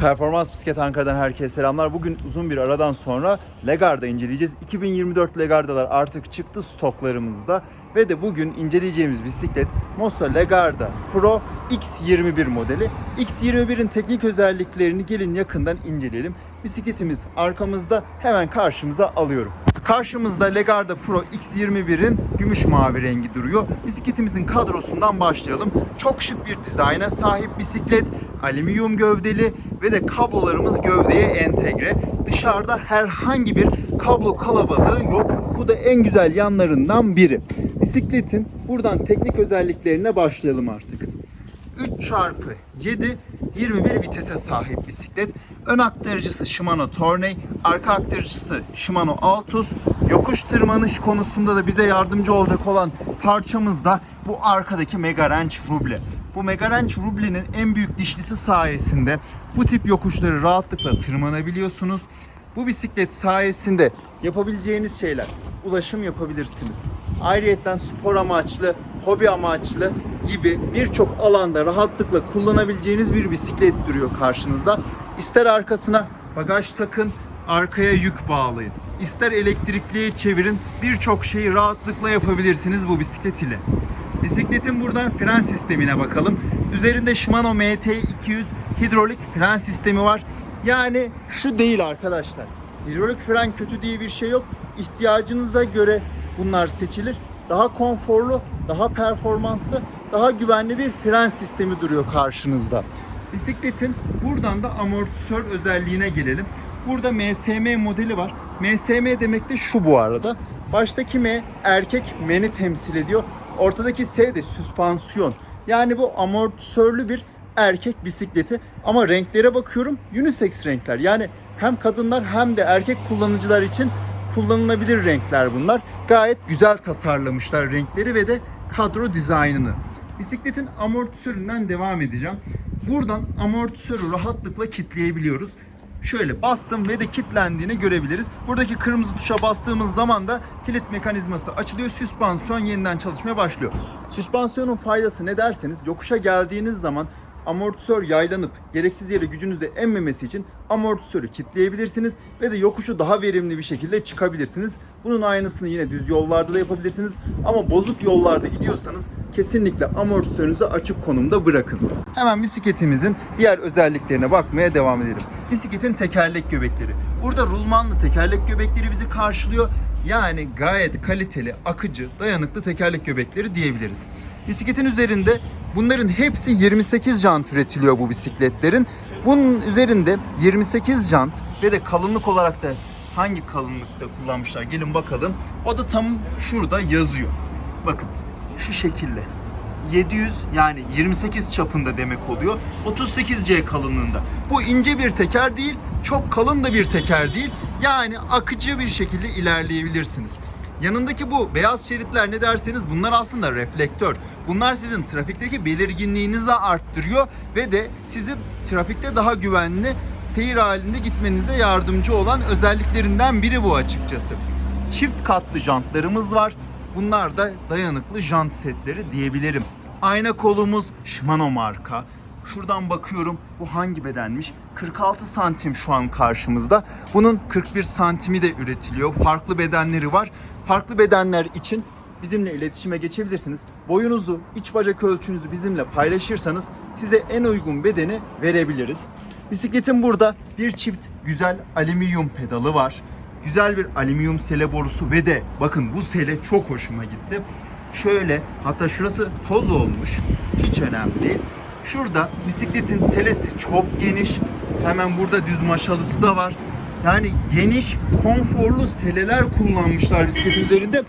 Performans Bisiklet Ankara'dan herkese selamlar. Bugün uzun bir aradan sonra Legarda inceleyeceğiz. 2024 Legarda'lar artık çıktı stoklarımızda. Ve de bugün inceleyeceğimiz bisiklet Mossa Legarda Pro X21 modeli. X21'in teknik özelliklerini gelin yakından inceleyelim. Bisikletimiz arkamızda hemen karşımıza alıyorum. Karşımızda Legarda Pro X21'in gümüş mavi rengi duruyor. Bisikletimizin kadrosundan başlayalım. Çok şık bir dizayna sahip bisiklet. Alüminyum gövdeli ve de kablolarımız gövdeye entegre. Dışarıda herhangi bir kablo kalabalığı yok. Bu da en güzel yanlarından biri. Bisikletin buradan teknik özelliklerine başlayalım artık. 3 çarpı 7 21 vitese sahip bisiklet. Ön aktarıcısı Shimano Tourney, arka aktarıcısı Shimano Altus. Yokuş tırmanış konusunda da bize yardımcı olacak olan parçamız da bu arkadaki Mega Range Ruble. Bu Mega Range Ruble'nin en büyük dişlisi sayesinde bu tip yokuşları rahatlıkla tırmanabiliyorsunuz. Bu bisiklet sayesinde yapabileceğiniz şeyler ulaşım yapabilirsiniz. Ayrıyeten spor amaçlı, hobi amaçlı gibi birçok alanda rahatlıkla kullanabileceğiniz bir bisiklet duruyor karşınızda. İster arkasına bagaj takın, arkaya yük bağlayın. İster elektrikliye çevirin, birçok şeyi rahatlıkla yapabilirsiniz bu bisiklet ile. Bisikletin buradan fren sistemine bakalım. Üzerinde Shimano MT200 hidrolik fren sistemi var. Yani şu değil arkadaşlar. Hidrolik fren kötü diye bir şey yok. İhtiyacınıza göre bunlar seçilir. Daha konforlu, daha performanslı, daha güvenli bir fren sistemi duruyor karşınızda. Bisikletin buradan da amortisör özelliğine gelelim. Burada MSM modeli var. MSM demek de şu bu arada. Baştaki M erkek meni temsil ediyor. Ortadaki S de süspansiyon. Yani bu amortisörlü bir erkek bisikleti. Ama renklere bakıyorum unisex renkler. Yani hem kadınlar hem de erkek kullanıcılar için kullanılabilir renkler bunlar. Gayet güzel tasarlamışlar renkleri ve de kadro dizaynını. Bisikletin amortisöründen devam edeceğim. Buradan amortisörü rahatlıkla kilitleyebiliyoruz. Şöyle bastım ve de kilitlendiğini görebiliriz. Buradaki kırmızı tuşa bastığımız zaman da kilit mekanizması açılıyor. Süspansiyon yeniden çalışmaya başlıyor. Süspansiyonun faydası ne derseniz yokuşa geldiğiniz zaman amortisör yaylanıp gereksiz yere gücünüzü emmemesi için amortisörü kilitleyebilirsiniz ve de yokuşu daha verimli bir şekilde çıkabilirsiniz. Bunun aynısını yine düz yollarda da yapabilirsiniz ama bozuk yollarda gidiyorsanız kesinlikle amortisörünüzü açık konumda bırakın. Hemen bisikletimizin diğer özelliklerine bakmaya devam edelim. Bisikletin tekerlek göbekleri. Burada rulmanlı tekerlek göbekleri bizi karşılıyor. Yani gayet kaliteli, akıcı, dayanıklı tekerlek göbekleri diyebiliriz. Bisikletin üzerinde bunların hepsi 28 jant üretiliyor bu bisikletlerin. Bunun üzerinde 28 jant ve de kalınlık olarak da hangi kalınlıkta kullanmışlar gelin bakalım. O da tam şurada yazıyor. Bakın şu şekilde. 700 yani 28 çapında demek oluyor. 38C kalınlığında. Bu ince bir teker değil, çok kalın da bir teker değil. Yani akıcı bir şekilde ilerleyebilirsiniz. Yanındaki bu beyaz şeritler ne derseniz bunlar aslında reflektör. Bunlar sizin trafikteki belirginliğinizi arttırıyor ve de sizi trafikte daha güvenli seyir halinde gitmenize yardımcı olan özelliklerinden biri bu açıkçası. Çift katlı jantlarımız var. Bunlar da dayanıklı jant setleri diyebilirim. Ayna kolumuz Shimano marka. Şuradan bakıyorum bu hangi bedenmiş? 46 santim şu an karşımızda. Bunun 41 santimi de üretiliyor. Farklı bedenleri var. Farklı bedenler için bizimle iletişime geçebilirsiniz. Boyunuzu, iç bacak ölçünüzü bizimle paylaşırsanız size en uygun bedeni verebiliriz. Bisikletin burada bir çift güzel alüminyum pedalı var. Güzel bir alüminyum sele borusu ve de bakın bu sele çok hoşuma gitti. Şöyle hatta şurası toz olmuş. Hiç önemli değil. Şurada bisikletin selesi çok geniş. Hemen burada düz maşalısı da var. Yani geniş, konforlu seleler kullanmışlar bisikletin üzerinde.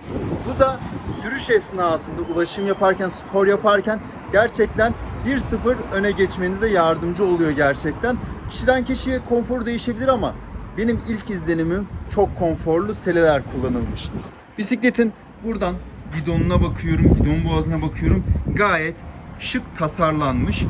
Bu da sürüş esnasında ulaşım yaparken, spor yaparken gerçekten 1-0 öne geçmenize yardımcı oluyor gerçekten. Kişiden kişiye konfor değişebilir ama benim ilk izlenimim çok konforlu seleler kullanılmış. Bisikletin buradan gidonuna bakıyorum, gidon boğazına bakıyorum. Gayet şık tasarlanmış.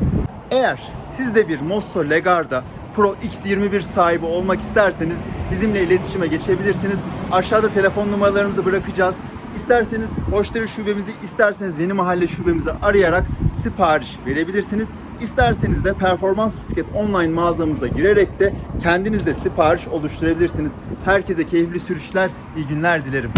Eğer siz de bir Mosso Legarda Pro X21 sahibi olmak isterseniz bizimle iletişime geçebilirsiniz. Aşağıda telefon numaralarımızı bırakacağız. İsterseniz Hoşdere şubemizi, isterseniz Yeni Mahalle şubemizi arayarak sipariş verebilirsiniz. İsterseniz de Performans Bisiklet online mağazamıza girerek de kendiniz de sipariş oluşturabilirsiniz. Herkese keyifli sürüşler, iyi günler dilerim.